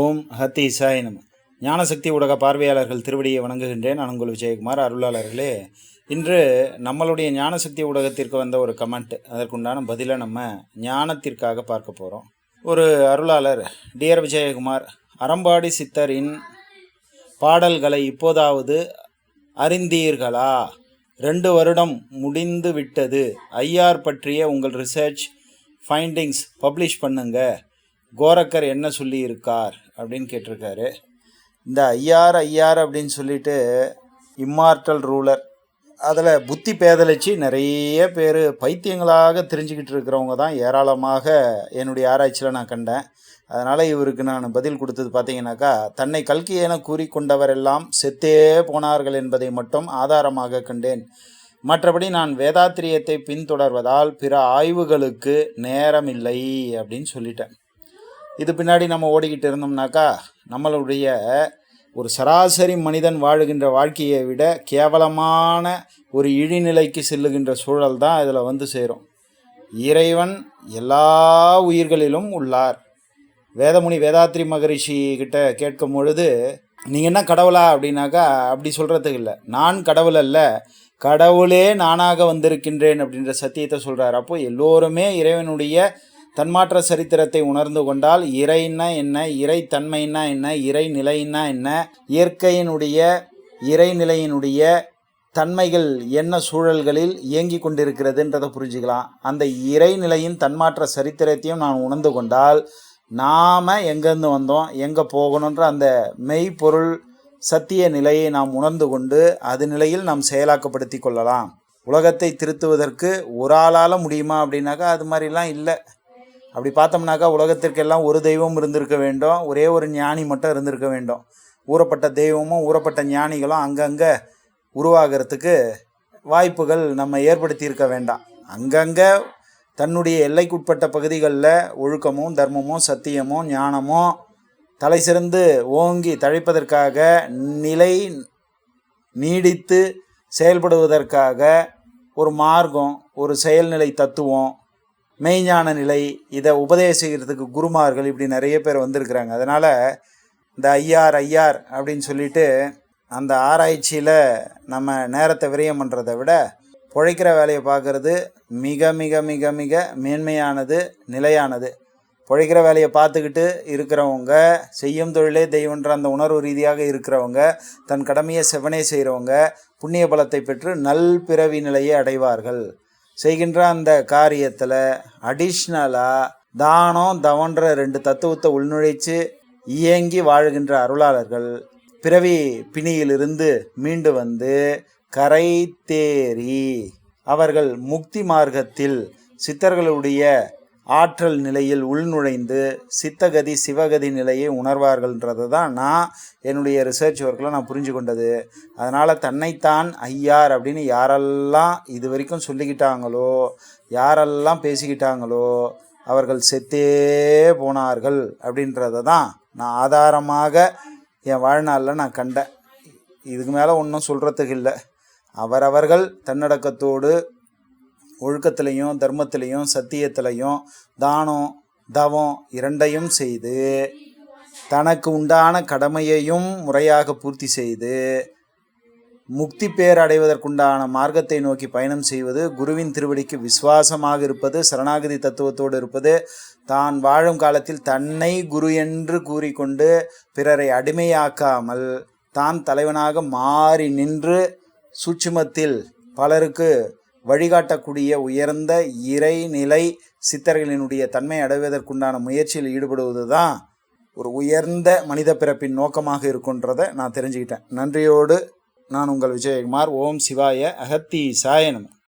ஓம் ஹத்தி இசாய் நம. ஞானசக்தி ஊடக பார்வையாளர்கள் திருவடியை வணங்குகின்றேன். நான் உங்கள் விஜயகுமார். அருளாளர்களே இன்று நம்மளுடைய ஞானசக்தி ஊடகத்திற்கு வந்த ஒரு கமெண்ட் அதற்குண்டான பதிலை நம்ம ஞானத்திற்காக பார்க்க போகிறோம் ஒரு அருளாளர் டியர் விஜயகுமார் அறம்பாடி சித்தரின் பாடல்களை இப்போதாவது அறிந்தீர்களா? ரெண்டு வருடம் முடிந்து விட்டது ஐஆர் பற்றிய உங்கள் ரிசர்ச் ஃபைண்டிங்ஸ் பப்ளிஷ் பண்ணுங்கள் கோரக்கர் என்ன சொல்லி இருக்கார் அப்படின்னு கேட்டிருக்காரு. இந்த ஐயார் ஐயார் அப்படின்னு சொல்லிட்டு இம்மார்டல் ரூலர் அதில் புத்தி பேதலிச்சு நிறைய பேர் பைத்தியங்களாக தெரிஞ்சுக்கிட்டு இருக்கிறவங்க தான் ஏராளமாக என்னுடைய ஆராய்ச்சியில் நான் கண்டேன். அதனால் இவருக்கு நான் பதில் கொடுத்தது பார்த்தீங்கன்னாக்கா தன்னை கல்கி என கூறிக்கொண்டவரெல்லாம் செத்தே போனார்கள் என்பதை மட்டும் ஆதாரமாக கண்டேன். மற்றபடி நான் வேதாத்திரியத்தை பின்தொடர்வதால் பிற ஆய்வுகளுக்கு நேரமில்லை அப்படின்னு சொல்லிட்டேன். இது பின்னாடி நம்ம ஓடிக்கிட்டு இருந்தோம்னாக்கா நம்மளுடைய ஒரு சராசரி மனிதன் வாழுகின்ற வாழ்க்கையை விட கேவலமான ஒரு இழிநிலைக்கு செல்லுகின்ற சூழல் தான் இதில் வந்து சேரும். இறைவன் எல்லா உயிர்களிலும் உள்ளார். வேதமுனி வேதாத்ரி மகரிஷி கிட்ட கேட்கும் பொழுது நீங்கள் என்ன கடவுளா? அப்படின்னாக்கா அப்படி சொல்கிறதுக்கு இல்லை. நான் கடவுள் அல்ல. கடவுளே நானாக வந்திருக்கின்றேன் அப்படின்ற சத்தியத்தை சொல்கிறார் அப்போ எல்லோருமே இறைவனுடைய தன்மாற்ற சரித்திரத்தை உணர்ந்து கொண்டால் இறைன்னா என்ன இறை தன்மைன்னா என்ன இறை நிலைன்னா என்ன இயற்கையினுடைய இறைநிலையினுடைய தன்மைகள் என்ன சூழல்களில் இயங்கி கொண்டிருக்கிறதுன்றதை புரிஞ்சுக்கலாம். அந்த இறைநிலையின் தன்மாற்ற சரித்திரத்தையும் நான் உணர்ந்து கொண்டால் நாம் எங்கேருந்து வந்தோம் எங்கே போகணுன்ற அந்த மெய்ப்பொருள் சத்திய நிலையை நாம் உணர்ந்து கொண்டு அது நிலையில் நாம் செயலாக்கப்படுத்தி கொள்ளலாம். உலகத்தை திருத்துவதற்கு ஒரு ஆளால் முடியுமா அப்படின்னாக்கா அது மாதிரிலாம் இல்லை. அப்படி பார்த்தோம்னாக்கா உலகத்திற்கெல்லாம் ஒரு தெய்வம் இருந்திருக்க வேண்டும். ஒரே ஒரு ஞானி மட்டும் இருந்திருக்க வேண்டும். ஊறப்பட்ட தெய்வமும் ஊறப்பட்ட ஞானிகளும் அங்கங்கே உருவாகிறதுக்கு வாய்ப்புகள் நம்ம ஏற்படுத்தியிருக்க வேண்டாம். அங்கங்கே தன்னுடைய எல்லைக்குட்பட்ட பகுதிகளில் ஒழுக்கமும் தர்மமும் சத்தியமும் ஞானமும் தலை சிறந்து ஓங்கி தழைப்பதற்காக நிலை நீடித்து செயல்படுவதற்காக ஒரு மார்க்கம் ஒரு செயல்நிலை தத்துவம் மெய்ஞான நிலை இதை உபதேசிக்கிறதுக்கு குருமார்கள் இப்படி நிறைய பேர் வந்திருக்கிறாங்க. அதனால் இந்த ஐயார் ஐயார் அப்படின்னு சொல்லிட்டு அந்த ஆராய்ச்சியில் நம்ம நேரத்தை விரயம் பண்ணுறதை விட பிழைக்கிற வேலையை பார்க்குறது மிக மிக மிக மிக மேன்மையானது நிலையானது. பிழைக்கிற வேலையை பார்த்துக்கிட்டு இருக்கிறவங்க செய்யும் தொழிலே தெய்வன்ற அந்த உணர்வு ரீதியாக இருக்கிறவங்க தன் கடமையை செவனே செய்கிறவங்க புண்ணிய பலத்தை பெற்று நல் பிறவி நிலையை அடைவார்கள். செய்கின்ற அந்த காரியத்தில் அடிஷ்னலாக தானம் தவன்ற ரெண்டு தத்துவத்தை உள்நுழைச்சு இயங்கி வாழுகின்ற அருளாளர்கள் பிறவி பிணியிலிருந்து மீண்டு வந்து கரை தேறி அவர்கள் முக்தி மார்க்கத்தில் சித்தர்களுடைய ஆற்றல் நிலையில் உள்நுழைந்து சித்தகதி சிவகதி நிலையை உணர்வார்கள்ன்றது தான் நான் என்னுடைய ரிசர்ச் ஒர்க்கில் நான் புரிஞ்சு கொண்டது. அதனால் தன்னைத்தான் ஐயார் அப்படின்னு யாரெல்லாம் இது வரைக்கும் சொல்லிக்கிட்டாங்களோ யாரெல்லாம் பேசிக்கிட்டாங்களோ அவர்கள் செத்தே போனார்கள் அப்படின்றத தான் நான் ஆதாரமாக என் வாழ்நாளில் நான் கண்டேன் இதுக்கு மேலே ஒன்றும் சொல்கிறதுக்கு இல்லை. அவரவர்கள் தன்னடக்கத்தோடு ஒழுக்கத்திலையும் தர்மத்திலையும் சத்தியத்திலையும் தானம் தவம் இரண்டையும் செய்து தனக்கு உண்டான கடமையையும் முறையாக பூர்த்தி செய்து முக்தி பேர் அடைவதற்குண்டான மார்க்கத்தை நோக்கி பயணம் செய்வது குருவின் திருவடிக்கு விசுவாசமாக இருப்பது சரணாகதி தத்துவத்தோடு இருப்பது தான் வாழும் காலத்தில் தன்னை குரு என்று கூறிக்கொண்டு பிறரை அடிமையாக்காமல் தான் தலைவனாக மாறி நின்று சூட்சுமத்தில் பலருக்கு வழிகாட்டக்கூடிய உயர்ந்த இறைநிலை சித்தர்களினுடைய தன்மை அடைவதற்குண்டான முயற்சியில் ஈடுபடுவது தான் ஒரு உயர்ந்த மனித பிறப்பின் நோக்கமாக இருக்குன்றதை நான் தெரிஞ்சுக்கிட்டேன். நன்றியோடு நான் உங்கள் விஜயகுமார். ஓம் சிவாய அகத்தி சாயனம்